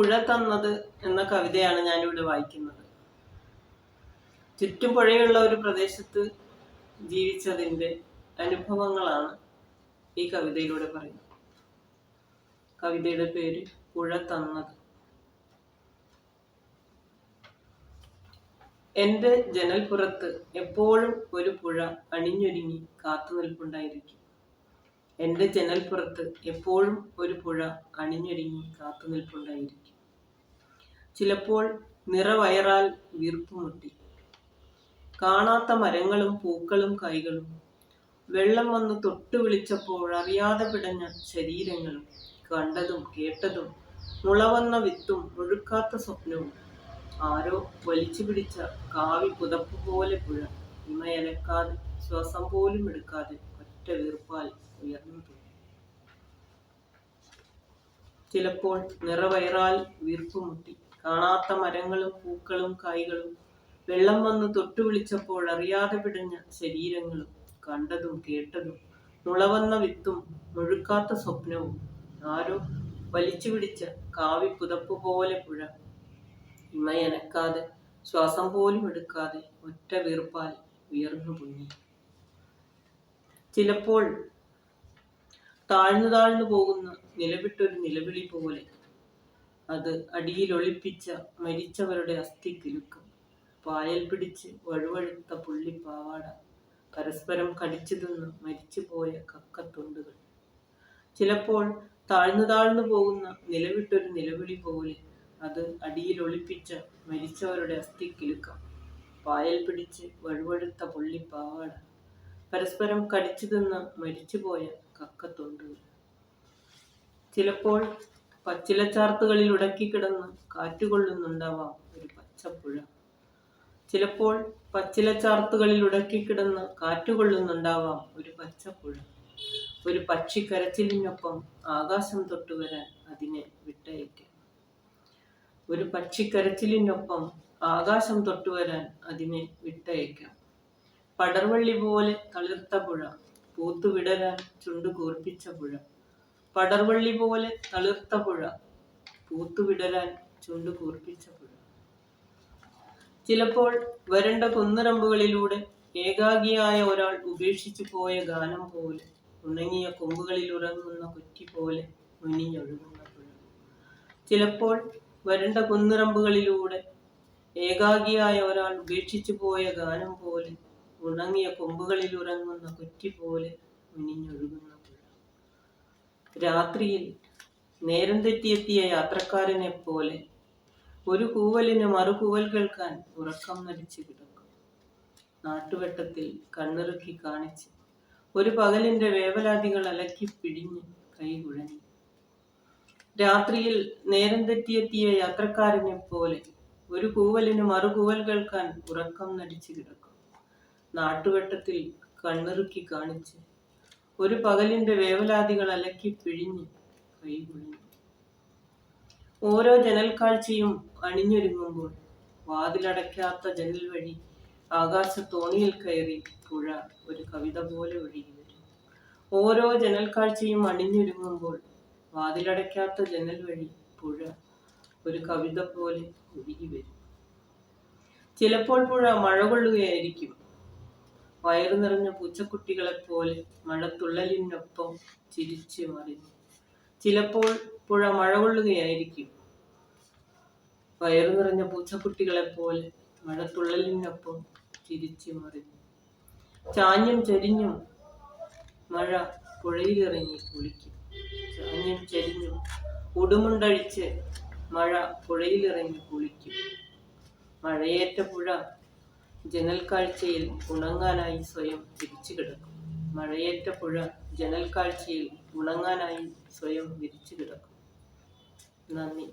പുഴ തന്നത് എന്ന കവിതയാണ് ഞാനിവിടെ വായിക്കുന്നത്. ചുറ്റും പുഴയുള്ള ഒരു പ്രദേശത്ത് ജീവിച്ചതിന്റെ അനുഭവങ്ങളാണ് ഈ കവിതയിലൂടെ പറയുന്നത്. കവിതയുടെ പേര് പുഴ തന്നത് എന്റെ ജനൽപ്പുറത്ത് എപ്പോഴും ഒരു പുഴ അണിഞ്ഞൊരുങ്ങി കാത്തു നിൽപ്പുണ്ടായിരിക്കും എന്റെ ജനൽപ്പുറത്ത് എപ്പോഴും ഒരു പുഴ അണിഞ്ഞൊരുങ്ങി കാത്തു നിൽപ്പുണ്ടായിരിക്കും. ചിലപ്പോൾ നിറവയറാൽ വീർപ്പുമുട്ടി കാണാത്ത മരങ്ങളും പൂക്കളും കൈകളും. വെള്ളം വന്ന് തൊട്ടു വിളിച്ചപ്പോൾ അറിയാതെ പിടഞ്ഞ ശരീരങ്ങളും. കണ്ടതും കേട്ടതും മുളവന്ന വിത്തും ഒഴുക്കാത്ത സ്വപ്നവും. ആരോ വലിച്ചു പിടിച്ച കാവി പുതപ്പ് പോലെ പുഴ. ഇമയലക്കാതെ ശ്വാസം പോലും എടുക്കാതെ ഒറ്റ വീർപ്പാൽ ഉയർന്നു ചിലപ്പോൾ നിറവയറാൽ വീർപ്പുമുട്ടി കാണാത്ത മരങ്ങളും പൂക്കളും കായ്കളും വെള്ളം വന്ന് തൊട്ടു വിളിച്ചപ്പോൾ അറിയാതെ പിടഞ്ഞ ശരീരങ്ങളും കണ്ടതും കേട്ടതും മുളവന്ന വിത്തും മുഴുക്കാത്ത സ്വപ്നവും ആരോ വലിച്ചു പിടിച്ച കാവി പുതപ്പ് പോലെ പുഴ. ഇമയനക്കാതെ ശ്വാസം പോലും എടുക്കാതെ ഒറ്റ വീർപ്പാൽ ഉയർന്നു പൊങ്ങി. ചിലപ്പോൾ താഴ്ന്നു താഴ്ന്നു പോകുന്ന നിലവിട്ടൊരു നിലവിളി പോലെ അത് അടിയിൽ ഒളിപ്പിച്ച മരിച്ചവരുടെ അസ്ഥി കിലുക്കം പായൽ പിടിച്ച് വഴുവഴുത്ത പുള്ളിപ്പാവാട പരസ്പരം കടിച്ചു തിന്ന് മരിച്ചുപോയ കക്കത്തുണ്ടുകൾ. ചിലപ്പോൾ താഴ്ന്നു താഴ്ന്നു പോകുന്ന നിലവിട്ടൊരു നിലവിളി പോലെ അത് അടിയിൽ ഒളിപ്പിച്ച മരിച്ചവരുടെ അസ്ഥി കിലുക്കം പായൽ പിടിച്ച് വഴുവഴുത്ത പുള്ളിപ്പാവാട പരസ്പരം കടിച്ചു തിന്ന് മരിച്ചുപോയ കക്കത്തൊണ്ടുകൾ ചിലപ്പോൾ പച്ചിലച്ചാർത്തുകളിൽ ഉടക്കിക്കിടന്ന് കാറ്റുകൊള്ളുന്നുണ്ടാവാം ഒരു പച്ചപ്പുഴ. ചിലപ്പോൾ പച്ചിലച്ചാർത്തുകളിൽ ഉടക്കിക്കിടന്ന് കാറ്റുകൊള്ളുന്നുണ്ടാവാം ഒരു പച്ചപ്പുഴ. ഒരു പക്ഷി കരച്ചിലിനൊപ്പം ആകാശം തൊട്ടുവരാൻ അതിനെ വിട്ടയക്കാം ഒരു പക്ഷി കരച്ചിലിനൊപ്പം ആകാശം തൊട്ടുവരാൻ അതിനെ വിട്ടയക്കാം പടർവള്ളി പോലെ തളിർത്ത പുഴ പൂത്തുവിടരാൻ ചുണ്ടു കൂർപ്പിച്ച പുഴ. പടർവള്ളി പോലെ തളിർത്ത പുഴ പൂത്തുവിടരാൻ ചുണ്ടു കൂർപ്പിച്ച പുഴ. ചിലപ്പോൾ വരണ്ട കുന്നുറമ്പുകളിലൂടെ ഏകാഗിയായ ഒരാൾ ഉപേക്ഷിച്ചു പോയ ഗാനം പോലെ ഉണങ്ങിയ കൊമ്പുകളിൽ ഉറങ്ങുന്ന കുറ്റി പോലെ മുനിഞ്ഞൊഴുകുന്ന പുഴ. ചിലപ്പോൾ വരണ്ട കുന്നുറമ്പുകളിലൂടെ ഏകാഗിയായ ഒരാൾ ഉപേക്ഷിച്ചു പോയ ഗാനം പോലെ ഉണങ്ങിയ കൊമ്പുകളിൽ ഉറങ്ങുന്ന കുറ്റി പോലെ മിനിഞ്ഞൊഴുകുന്ന പുഴ. രാത്രിയിൽ നേരം തെറ്റിയെത്തിയ യാത്രക്കാരനെ പോലെ ഒരു കൂവലിന് മറുകൂവൽ കേൾക്കാൻ ഉറക്കം നടിച്ചു കിടക്കും. നാട്ടുവെട്ടത്തിൽ കണ്ണിറുക്കി കാണിച്ച് ഒരു പകലിന്റെ വേവലാതികൾ അലക്കി പിടിഞ്ഞ് കൈകുഴഞ്ഞു രാത്രിയിൽ നേരം തെറ്റിയെത്തിയ യാത്രക്കാരനെ പോലെ ഒരു കൂവലിന് മറുകൂവൽ കേൾക്കാൻ ഉറക്കം നടിച്ചു കിടക്കും. നാട്ടുവെട്ടത്തിൽ കണ്ണിറുക്കി കാണിച്ച് ഒരു പകലിന്റെ വേവലാതികൾ അലക്കി പിഴിഞ്ഞ് കൈകൊഴിഞ്ഞു ഓരോ ജനൽക്കാഴ്ചയും അണിഞ്ഞൊരുങ്ങുമ്പോൾ വാതിലടയ്ക്കാത്ത ജനൽ വഴി ആകാശത്തോണിയിൽ കയറി പുഴ ഒരു കവിത പോലെ ഒഴുകി വരും. ഓരോ ജനൽക്കാഴ്ചയും അണിഞ്ഞൊരുങ്ങുമ്പോൾ വാതിലടയ്ക്കാത്ത ജനൽ വഴി പുഴ ഒരു കവിത പോലെ ഒഴുകി വരും. ചിലപ്പോൾ പുഴ മഴ കൊള്ളുകയായിരിക്കും വയറു നിറഞ്ഞ പൂച്ചക്കുട്ടികളെ പോലെ മഴത്തുള്ളലിനൊപ്പം ചിരിച്ചു മറിഞ്ഞു. ചിലപ്പോൾ പുഴ മഴ കൊള്ളുകയായിരിക്കും. വയറു നിറഞ്ഞ പൂച്ചക്കുട്ടികളെ പോലെ മഴത്തുള്ളലിനൊപ്പം ചിരിച്ചു മറിഞ്ഞു. ചാഞ്ഞും ചരിഞ്ഞും മഴ പുഴയിലിറങ്ങി കുളിക്കും. ചാഞ്ഞും ചരിഞ്ഞും ഉടുമുണ്ടഴിച്ച് മഴ പുഴയിലിറങ്ങി കുളിക്കും. മഴയേറ്റ പുഴ ജനൽ കാഴ്ചയിൽ ഉണങ്ങാനായി സ്വയം വിരിച്ചു കിടക്കും. മഴയേറ്റ പുഴ ജനൽ കാഴ്ചയിൽ ഉണങ്ങാനായി സ്വയം വിരിച്ചു കിടക്കും. നന്ദി.